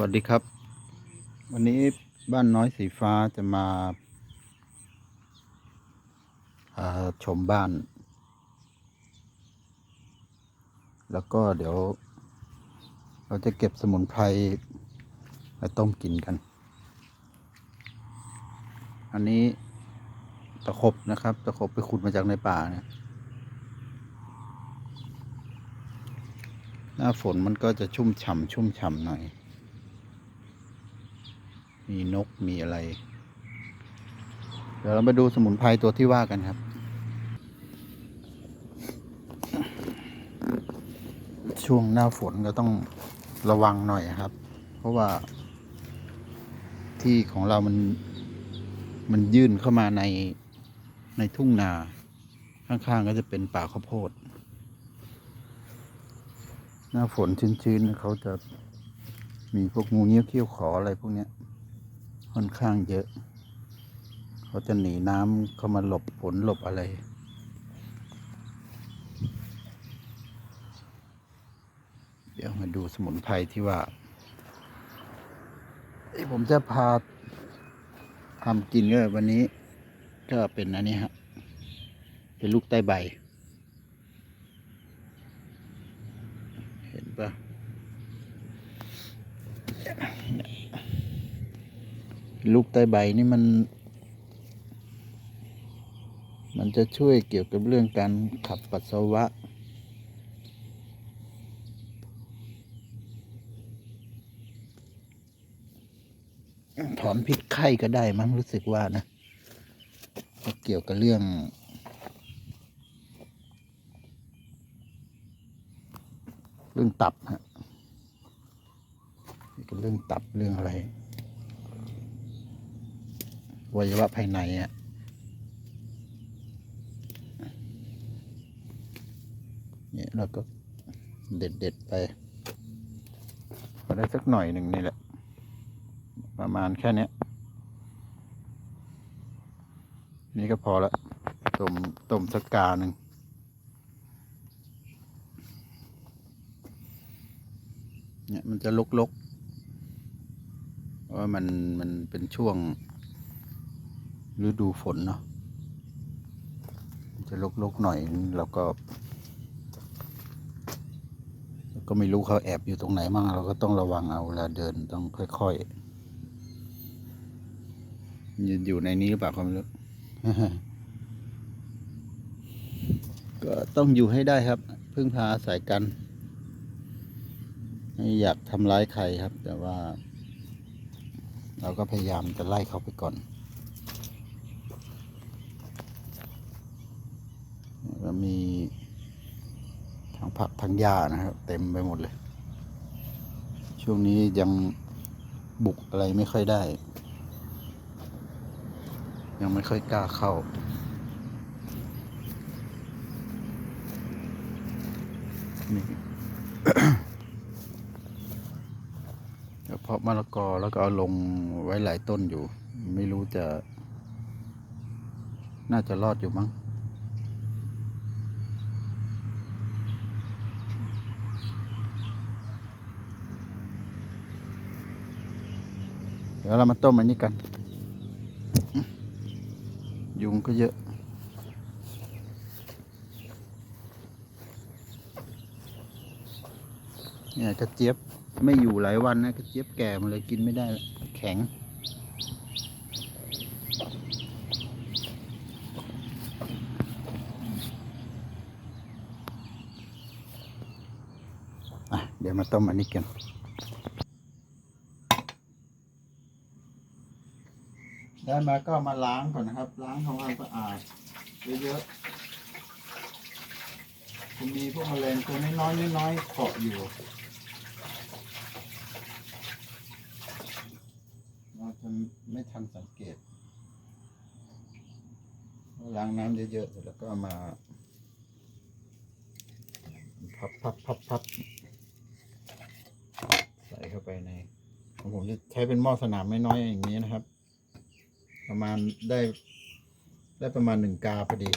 วัสดีครับ วันนี้บ้านน้อยสีฟ้าจะมาาชมบ้าน แล้วก็เดี๋ยว เราจะเก็บสมุนไพรมาต้มกินกัน อันนี้ตะขบนะครับ ตะขบไปขุดมาจากในป่าเนี่ยหน้าฝนมันก็จะชุ่มฉ่ำชุ่มฉ่ำหน่อย มีนกมีอะไร เดี๋ยวเรามาดูสมุนไพรตัวที่ว่ากันครับ ช่วงหน้าฝนก็ต้องระวังหน่อยครับ เพราะว่า ที่ของเรามันมันยื่นเข้ามาในในทุ่งนา ข้างๆก็จะเป็นป่าข้าวโพด หน้าฝนชื้นๆเขาจะมีพวกงูเงี้ยวเขี้ยวขออะไรพวกเนี้ย ค่อนข้างเยอะ เขาจะหนีน้ำเข้ามาหลบฝนหลบอะไร เดี๋ยวมาดูสมุนไพรที่ว่าเอ้ยผมจะพาทำกินก็วันนี้ ก็เป็นอันนี้ฮะ เป็นลูกใต้ใบ เห็นปะ ลูกใต้ใบนี่มัน มันจะช่วยเกี่ยวกับเรื่องการขับปัสสาวะ ถอนพิษไข้ก็ได้มั้งรู้สึกว่านะเกี่ยวกับเรื่องเรื่องตับฮะเรื่องตับเรื่องอะไร วัยวะภายในอะเนี่ยเราก็เด็ดเด็ดๆไปพอได้สักหน่อยหนึ่งนี่แหละ ประมาณแค่นี้นี่ก็พอละต้มต้มสักกาหนึ่งเนี่ยมันจะลกๆเพราะมันมันเป็นช่วง ฤดูฝนเนาะมันจะลกๆหน่อยเราก็ก็ไม่รู้เขาแอบอยู่ตรงไหนมั่งเราก็ต้องระวังเอาเวลาเดินต้องค่อยๆยืนอยู่ในนี้หรือเปล่าก็ไม่รู้ก็ต้องอยู่ให้ได้ครับ พึ่งพาอาศัยกันไม่อยากทำร้ายใครครับ แต่ว่า เราก็พยายามจะไล่เขาไปก่อน แล้วมีทั้งผักทั้งหญ้านะครับ เต็มไปหมดเลย ช่วงนี้ยังบุกอะไรไม่ค่อยได้ ยังไม่ค่อยกล้าเข้านี่เดี๋ยวเพาะมะละกอแล้วก็เอาลงไว้หลายต้นอยู่ ไม่รู้จะ น่าจะรอดอยู่มั้ง เดี๋ยวเรามาต้มอันนี้กัน ยุงก็เยอะ เนี่ยกระเจี๊ยบไม่อยู่หลายวันนะกระเจี๊ยบแก่มาเลยกินไม่ได้แข็ง เดี๋ยวมาต้มอันนี้กัน ได้มาก็มาล้างก่อนนะครับ ล้างทำความสะอาดเยอะๆจะมีพวกแมลงตัวน้อยๆน้อยๆเกาะอยู่ เราจะไม่ทันสังเกตล้างน้ำเยอะๆแล้วก็มาพับพับพับพับใส่เข้าไปใน ผมจะใช้เป็นหม้อสนามไม่น้อยอย่างนี้นะครับ ประมาณได้ ได้ประมาณหนึ่งกาพอดี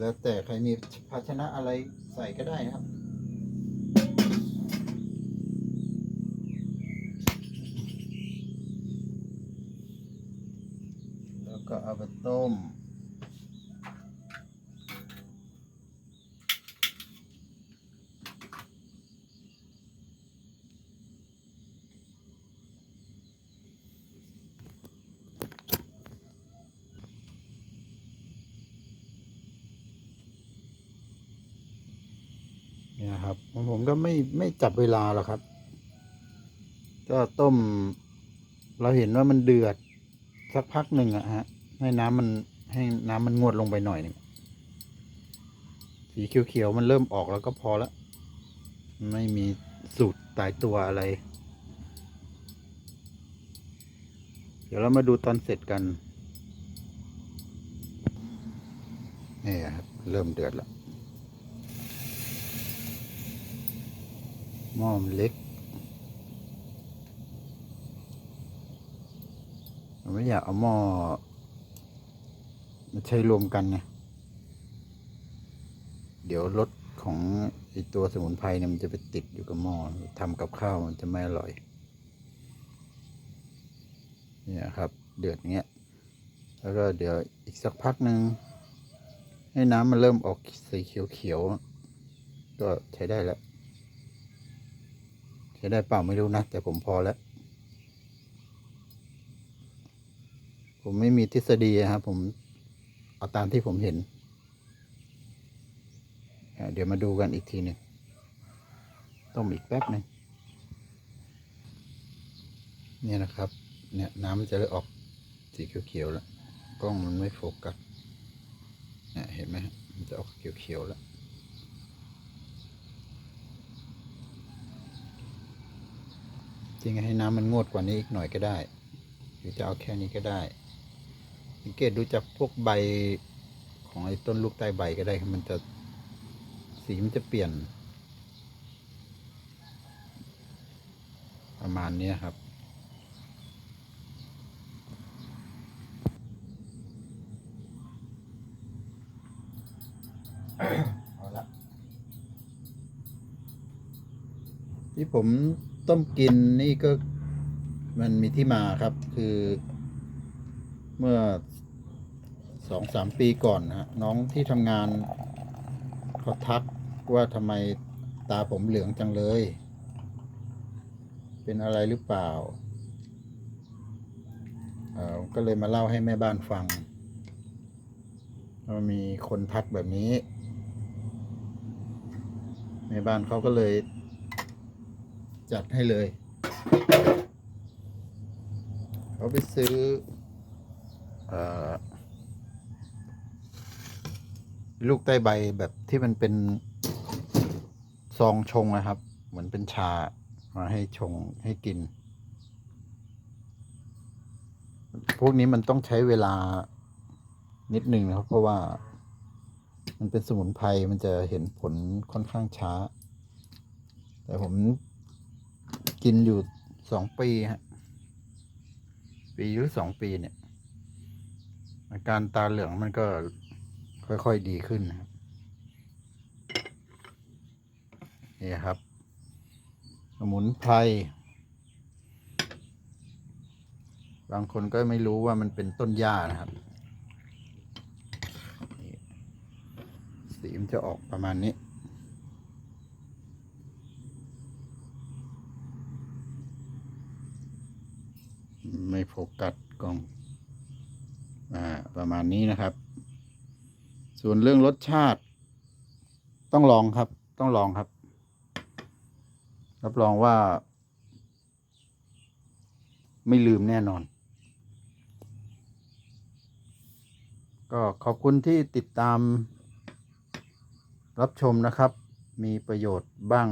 แล้วแต่ใครมีภาชนะอะไรใส่ก็ได้นะครับ ก็เอาไปต้ม เนี่ยครับผมก็ไม่ไม่จับเวลาหรอกครับ ก็ต้ม เราเห็นว่ามันเดือดสักพักหนึ่งอะฮะ ให้น้ำมันให้น้ำมันงวดลงไปหน่อยหนึ่งสีเขียวๆมันเริ่มออกแล้วก็พอและไม่มีสูตรตายตัวอะไร เดี๋ยวเรามาดูตอนเสร็จกันนี่ครับเริ่มเดือดแล้วหม้อมเล็กไม่อยากเอาหม้อ มาใช้รวมกันไงเดี๋ยวรสของไอตัวสมุนไพรเนี่ยมันจะไปติดอยู่กับหม้อทำกับข้าวมันจะไม่อร่อย เนี่ยครับ เดือดเงี้ย แล้วก็เดี๋ยวอีกสักพักหนึ่งให้น้ำมันเริ่มออกสีเขียวๆ ก็ใช้ได้แล้ว ใช้ได้เปล่าไม่รู้นะ แต่ผมพอแล้ว ผมไม่มีทฤษฎีครับผม เอาตามที่ผมเห็น เดี๋ยวมาดูกันอีกทีหนึ่งต้มอีกแป๊บหนึ่งเนี่ยนะครับ เนี่ยน้ำจะเริ่มออกสีเขียวๆแล้ว กล้องมันไม่โฟกัสเนี่ยเห็นไหมมันจะออกเขียวๆแล้วจริงๆให้น้ำมันงวดกว่านี้อีกหน่อยก็ได้ หรือจะเอาแค่นี้ก็ได้ สังเกตดูจากพวกใบของไอ้ต้นลูกใต้ใบก็ได้ มันจะสีมันจะเปลี่ยน ประมาณนี้ครับเอาละที่ผมต้มกินนี่ก็มันมีที่มาครับคือ เมื่อสองสามปีก่อนนะฮะน้องที่ทำงานเขาทักว่าทำไมตาผมเหลืองจังเลย เป็นอะไรหรือเปล่าเออก็เลยมาเล่าให้แม่บ้านฟังว่ามีคนทักแบบนี้ แม่บ้านเขาก็เลย จัดให้เลย เขาไปซื้อ ลูกใต้ใบแบบที่มันเป็นซองชงนะครับ เหมือนเป็นชามาให้ชงให้กิน พวกนี้มันต้องใช้เวลานิดหนึ่งนะครับ เพราะว่ามันเป็นสมุนไพรมันจะเห็นผลค่อนข้างช้า แต่ผมกินอยู่สองปีฮะ ปีหรือสองปีเนี่ย อาการตาเหลืองมันก็ค่อยๆดีขึ้นนะครับนี่ครับสมุนไพรบางคนก็ไม่รู้ว่ามันเป็นต้นหญ้านะครับสีมันจะออกประมาณนี้ไม่โฟกัสกล้อง ประมาณนี้นะครับ ส่วนเรื่องรสชาติ ต้องลองครับ ต้องลองครับ รับรองว่า ไม่ลืมแน่นอน ก็ขอบคุณที่ติดตาม รับชมนะครับ มีประโยชน์บ้าง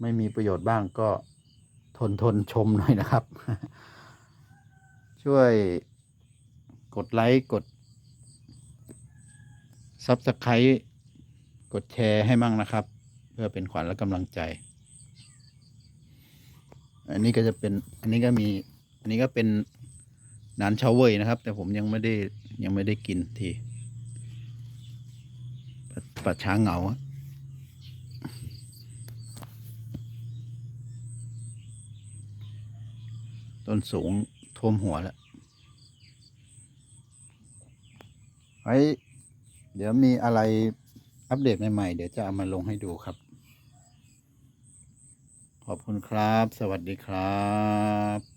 ไม่มีประโยชน์บ้างก็ทนทนชมหน่อยนะครับ ช่วย กดไลค์กด Subscribe กดแชร์ให้มั่งนะครับ เพื่อเป็นขวัญและกำลังใจ อันนี้ก็จะเป็นอันนี้ก็มี อันนี้ก็เป็นนานเชาเวยนะครับ แต่ผมยังไม่ได้ยังไม่ได้กินทีป่าช้าเหงาอะต้นสูงท่วมหัวแล้ว ว้เดี๋ยวมีอะไรอัปเดตใหม่ๆ เดี๋ยวจะเอามาลงให้ดูครับ ขอบคุณครับ สวัสดีครับ